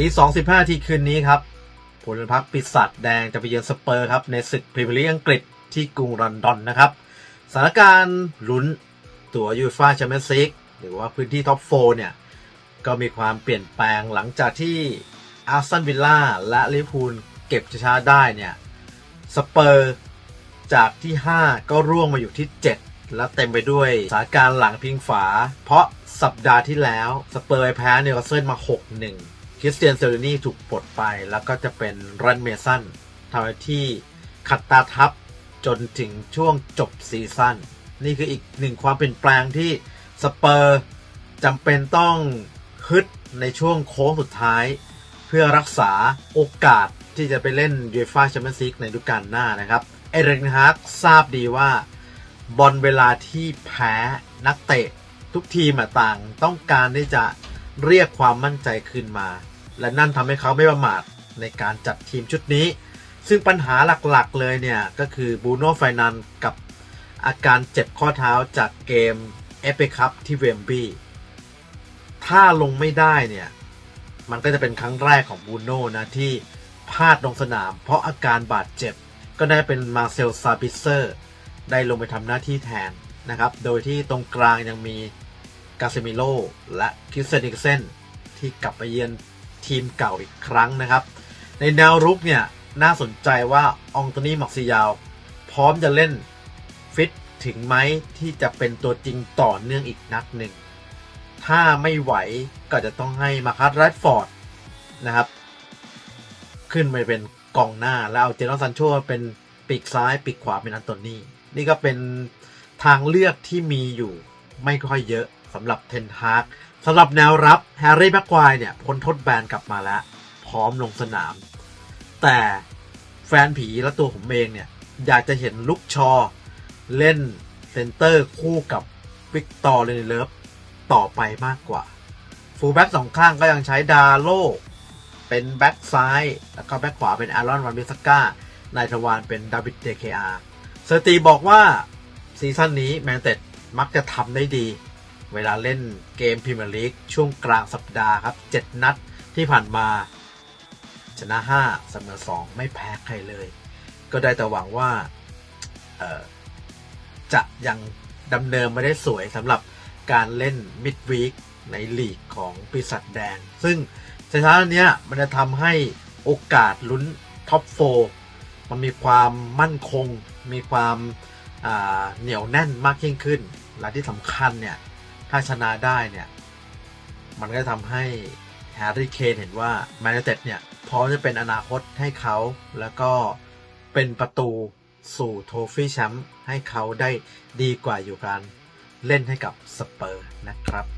ตีสองสิบห้าทีคืนนี้ครับผลพักปีศาจแดงจะไปเยือนสเปอร์ครับ ในศึกพรีเมียร์ลีกอังกฤษที่กรุงลอนดอนนะครับสถานการณ์ลุ้นตั๋วยูฟ่าแชมเปี้ยนส์ลีกหรือว่าพื้นที่ท็อปโฟเนี่ย ก็มีความเปลี่ยนแปลงหลังจากที่อาร์ซันวิลล่าและลิเวอร์พูลเก็บชนะได้เนี่ย สเปอร์จากที่ 5 ก็ร่วงมาอยู่ที่ 7 และเต็มไปด้วยสถานการณ์หลังพิงฝา เพราะสัปดาห์ที่แล้ว สเปอร์ไปแพ้เนิวคาสเซิลมา 6-1 คริสเตียนเซอร์นี่ถูกปลดไปแล้วก็จะเป็นรันเมสันทำหน้าที่ขัดตาทับจนถึงช่วงจบซีซั่นนี่คืออีกหนึ่งความเปลี่ยนแปลงที่สเปอร์จำเป็นต้องฮึดในช่วงโค้งสุดท้าย เพื่อรักษาโอกาสที่จะไปเล่นยูฟ่าแชมเปี้ยนส์ลีกในฤดูกาลหน้านะครับ เอเรนฮาร์กทราบดีว่าบอลเวลาที่แพ้นักเตะทุกทีมต่างต้องการที่จะ เรียกความมั่นใจคืนมา และนั่นทำให้เขาไม่ประมาทในการจัดทีมชุดนี้ ซึ่งปัญหาหลักๆเลยเนี่ย ก็คือบูโน่ไฟนันกับอาการเจ็บข้อเท้าจากเกมเอฟเอคัพที่เวมบีถ้าลงไม่ได้เนี่ย มันก็จะเป็นครั้งแรกของบูโน่นะ ที่พลาดลงสนาม เพราะอาการบาดเจ็บ ก็ได้เป็นมาเซลซาบิเซอร์ ได้ลงไปทำหน้าที่แทนนะครับ โดยที่ตรงกลางยังมี กาเซมิโลและคริสเซนิกเซนที่กลับไปเยือนทีมเก่าอีกครั้งนะครับ ในแนวรุกเนี่ย น่าสนใจว่าองตนีมักซิยาว พร้อมจะเล่นฟิตถึงไหมที่จะเป็นตัวจริงต่อเนื่องอีกนัดหนึ่ง ถ้าไม่ไหวก็จะต้องให้มาคัสแรฟอร์ดนะครับ ขึ้นไปเป็นกองหน้าแล้วเอาเจนอสันโชเป็นปีกซ้ายปีกขวาเป็นอันโตนีนี่ก็เป็นทางเลือกที่มีอยู่ไม่ค่อยเยอะ สำหรับเทนฮากสำหรับแนวรับแฮร์รี่แบ็กควายเนี่ยพ้นทดแบนกลับมาแล้ว พร้อมลงสนาม แต่แฟนผีและตัวผมเองเนี่ย อยากจะเห็นลุกชอ เล่นเซนเตอร์คู่กับวิกตอร์เลนเลิฟต่อไปมากกว่า ฟูลแบ็กสองข้างก็ยังใช้ดาโลเป็นแบ็กซ้าย แล้วก็แบ็กขวาเป็นอารอนวันบิสก้านายทวารเป็นดาวิดเดเคอาเซอร์ตีบอกว่าซีซั่นนี้แมนเต็ดมักจะทำได้ดี เวลาเล่นเกมพรีเมียร์ลีกช่วงกลางสัปดาห์ครับ 7 นัดที่ผ่านมา ชนะ 5 เสมอ 2 ไม่แพ้ใครเลย ก็ได้แต่หวังว่าจะยังดำเนินไม่ได้สวยสำหรับการเล่นมิดวีคในลีกของปีศาจแดง ซึ่งสถานเนี้ยมันจะทำให้โอกาสลุ้นท็อปโฟมันมีความมั่นคง มีความเหนียวแน่นมากยิ่งขึ้น และที่สำคัญเนี่ย ถ้าชนะได้เนี่ย มันก็ทำให้แฮร์รี่เคนเห็นว่าแมนเชสเตอร์เนี่ยพร้อมจะเป็นอนาคตให้เขา แล้วก็เป็นประตูสู่โทฟี่แชมป์ให้เขาได้ดีกว่าอยู่การเล่นให้กับสเปอร์นะครับ